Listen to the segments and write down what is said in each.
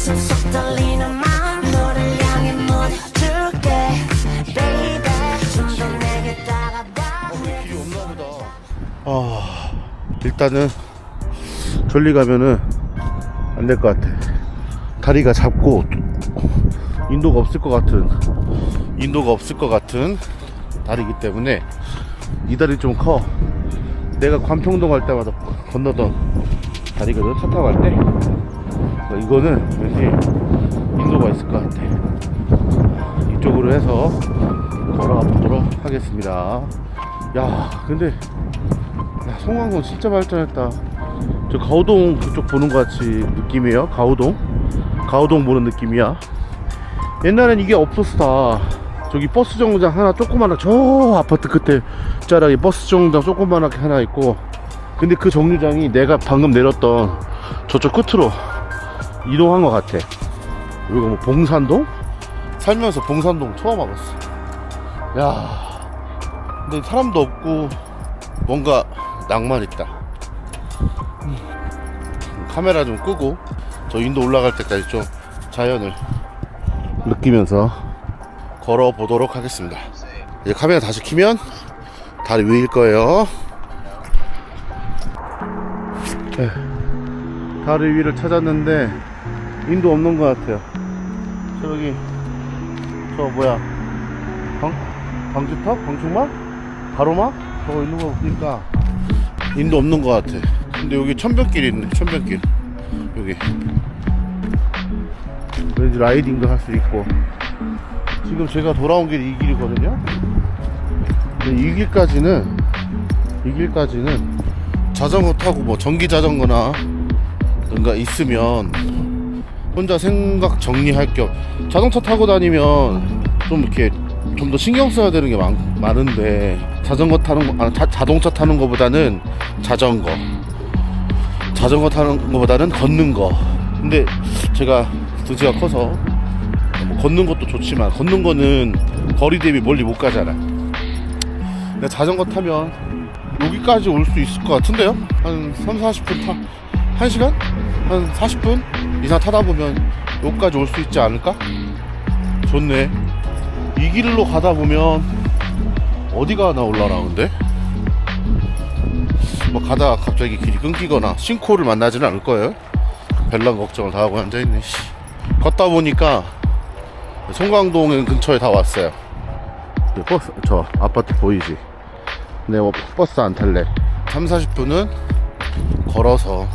가슴 속 떨리는 마음 너를 향해 묻어줄게 baby 좀 더 내게 다가와 길이 없나 보다. 아, 일단은 졸리 가면은 안 될 것 같아. 다리가 잡고 인도가 없을 것 같은 인도가 없을 것 같은 다리이기 때문에 이 다리 좀 커. 내가 관평동 갈 때마다 건너던 다리거든 차 타고 갈 때. 그래서 이거는 왠지 인도가 있을 것 같아. 이쪽으로 해서 걸어가 보도록 하겠습니다. 야, 근데 야, 송강동 진짜 발전했다. 저 가오동 그쪽 보는 것 같이 느낌이에요. 가오동, 가오동 보는 느낌이야. 옛날엔 이게 없었어. 저기 버스 정류장 하나 조그마한 저 아파트 끝에 자락에 버스 정류장 조그만하게 하나 있고 근데 그 정류장이 내가 방금 내렸던 저쪽 끝으로 이동한 것 같아 여기가 뭐 봉산동? 살면서 봉산동 처음 와봤어 야 근데 사람도 없고 뭔가 낭만 있다 음, 카메라 좀 끄고 저 인도 올라갈 때까지 좀 자연을 느끼면서 걸어 보도록 하겠습니다. 이제 카메라 다시 키면 다리 위일 거예요. 네, 다리 위를 찾았는데 인도 없는 것 같아요. 저기 저 뭐야 광 광주탑 광충막 가로막 저거 있는 거 보니까 인도 없는 것 같아. 근데 여기 천변길 있네. 천변길 여기 왠지 라이딩도 할 수 있고 지금 제가 돌아온 길이 이 길이거든요. 근데 이 길까지는 이 길까지는 자전거 타고 뭐 전기 자전거나 뭔가 있으면 혼자 생각 정리할 겸 자동차 타고 다니면 좀 이렇게 좀 더 신경 써야 되는 게 많, 많은데 자전거 타는 거, 아, 자, 자동차 타는 거보다는 자전거 자전거 타는 거보다는 걷는 거 근데 제가 등치가 커서 뭐 걷는 것도 좋지만 걷는 거는 거리 대비 멀리 못 가잖아. 근데 자전거 타면 여기까지 올 수 있을 것 같은데요? 한 3, 40분 타, 1시간? 한 40분 이상 타다 보면 여기까지 올 수 있지 않을까? 좋네. 이 길로 가다 보면 어디가 나 올라라는데? 뭐 가다가 갑자기 길이 끊기거나 싱크홀을 만나지는 않을 거예요. 별난 걱정을 다 하고 앉아있네. 씨. 걷다 보니까 송강동 근처에 다 왔어요. 그 버스, 저 아파트 보이지? 근데 뭐 버스 안 탈래. 3, 40분은 걸어서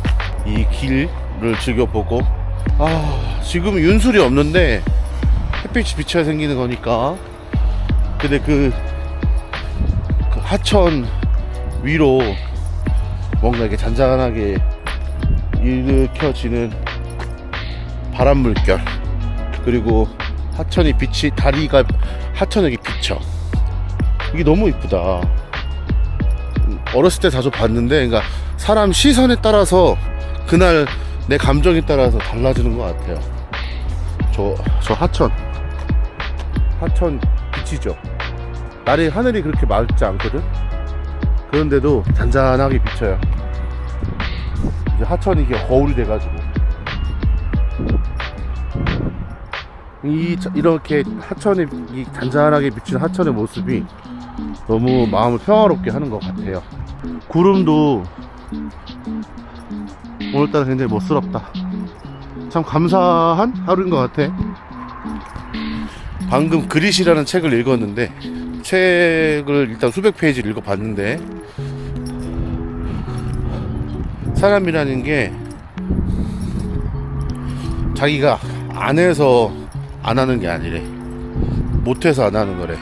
이길 을 즐겨보고, 아, 지금 윤술이 없는데 햇빛이 비쳐야 생기는 거니까. 근데 그, 그 하천 위로 뭔가 이렇게 잔잔하게 일으켜지는 바람 물결 그리고 하천이 빛이 다리가 하천에게 비쳐 이게 너무 이쁘다 음, 어렸을 때 자주 봤는데 그러니까 사람 시선에 따라서 그날 내 감정에 따라서 달라지는 것 같아요. 저, 저 하천. 하천 비치죠. 날이 하늘이 그렇게 맑지 않거든? 그런데도 잔잔하게 비쳐요. 이제 하천이 이게 거울이 돼가지고. 이 자- 이렇게 하천에 이 잔잔하게 비친 하천의 모습이 너무 마음을 평화롭게 하는 것 같아요. 구름도 오늘따라 굉장히 멋스럽다. 참 감사한 하루인 것 같아. 방금 그릿이라는 책을 읽었는데 책을 일단 수백 페이지를 읽어봤는데 사람이라는 게 자기가 안 해서 안 하는 게 아니래. 못해서 안 하는 거래.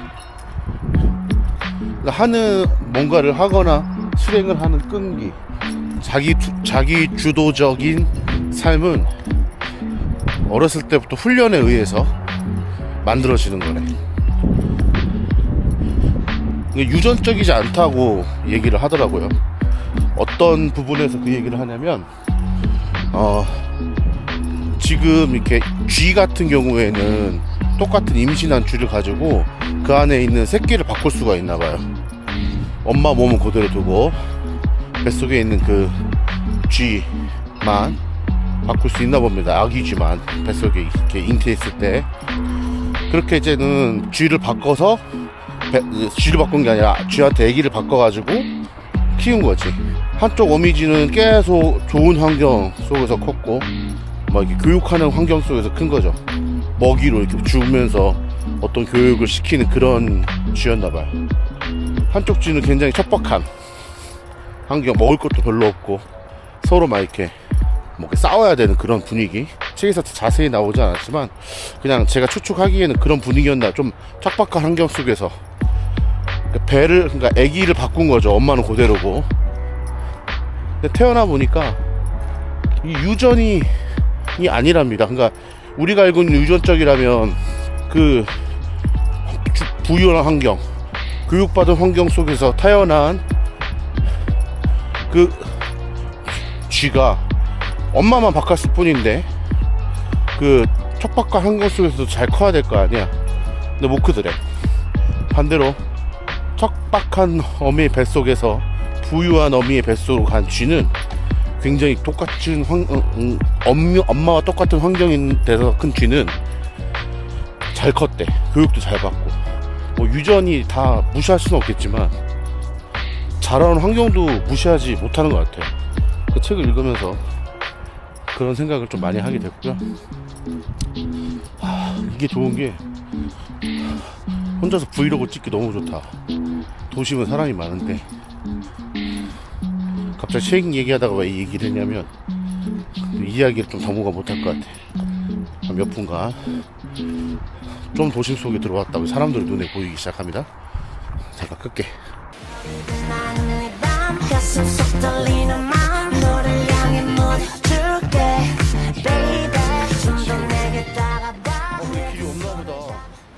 그러니까 하는 뭔가를 하거나 실행을 하는 끈기, 자기 주- 자기 주도적인 삶은 어렸을 때부터 훈련에 의해서 만들어지는. 이게 유전적이지 않다고 얘기를 하더라고요. 어떤 부분에서 그 얘기를 하냐면, 어, 지금 이렇게 쥐 같은 경우에는 똑같은 임신한 쥐를 가지고 그 안에 있는 새끼를 바꿀 수가 있나 봐요. 엄마 몸은 그대로 두고 뱃속에 있는 그 쥐만 바꿀 수 있나 봅니다. 아기쥐만 뱃속에 이렇게 잉태했을 때 그렇게 이제는 쥐를 바꿔서 배- 쥐를 바꾼 게 아니라 쥐한테 아기를 바꿔가지고 키운 거지. 한쪽 어미쥐는 계속 좋은 환경 속에서 컸고 막 이렇게 교육하는 환경 속에서 큰 거죠. 먹이로 이렇게 주면서 어떤 교육을 시키는 그런 쥐였나 봐요. 한쪽 쥐는 굉장히 척박한 환경, 먹을 것도 별로 없고 서로 막 이렇게 뭐 싸워야 되는 그런 분위기. 책에서 자세히 나오지 않았지만 그냥 제가 추측하기에는 그런 분위기였나 좀 척박한 환경 속에서 그러니까 배를 그러니까 아기를 바꾼 거죠. 엄마는 그대로고. 태어나 보니까 이 유전이 이 아니랍니다. 그러니까 우리가 알고 있는 유전적이라면 그 주- 부유한 환경, 교육받은 환경 속에서 태어난 그 쥐가 엄마만 바꿨을 뿐인데 그 척박한 환경 속에서도 잘 커야 될 거 아니야. 근데 못 크더래. 반대로 척박한 어미의 뱃속에서 부유한 어미의 뱃속으로 간 쥐는 굉장히 똑같은 환, 음, 음, 엄마, 엄마와 똑같은 환경인 데서 큰 쥐는 잘 컸대. 교육도 잘 받고. 뭐 유전이 다 무시할 수는 없겠지만 자라는 환경도 무시하지 못하는 것 같아. 그 책을 읽으면서 그런 생각을 좀 많이 하게 됐고요. 아, 이게 좋은 게 혼자서 브이로그 찍기 너무 좋다. 도심은 사람이 많은데 갑자기 책 얘기하다가 왜 이 얘기를 했냐면 이 이야기를 좀 당분간 못할 것 같아. 한몇 분간 좀 도심 속에 들어왔다고 사람들의 눈에 보이기 시작합니다. 잠깐 끌게. 가슴 속 떨리는 마음 너를 향해 모두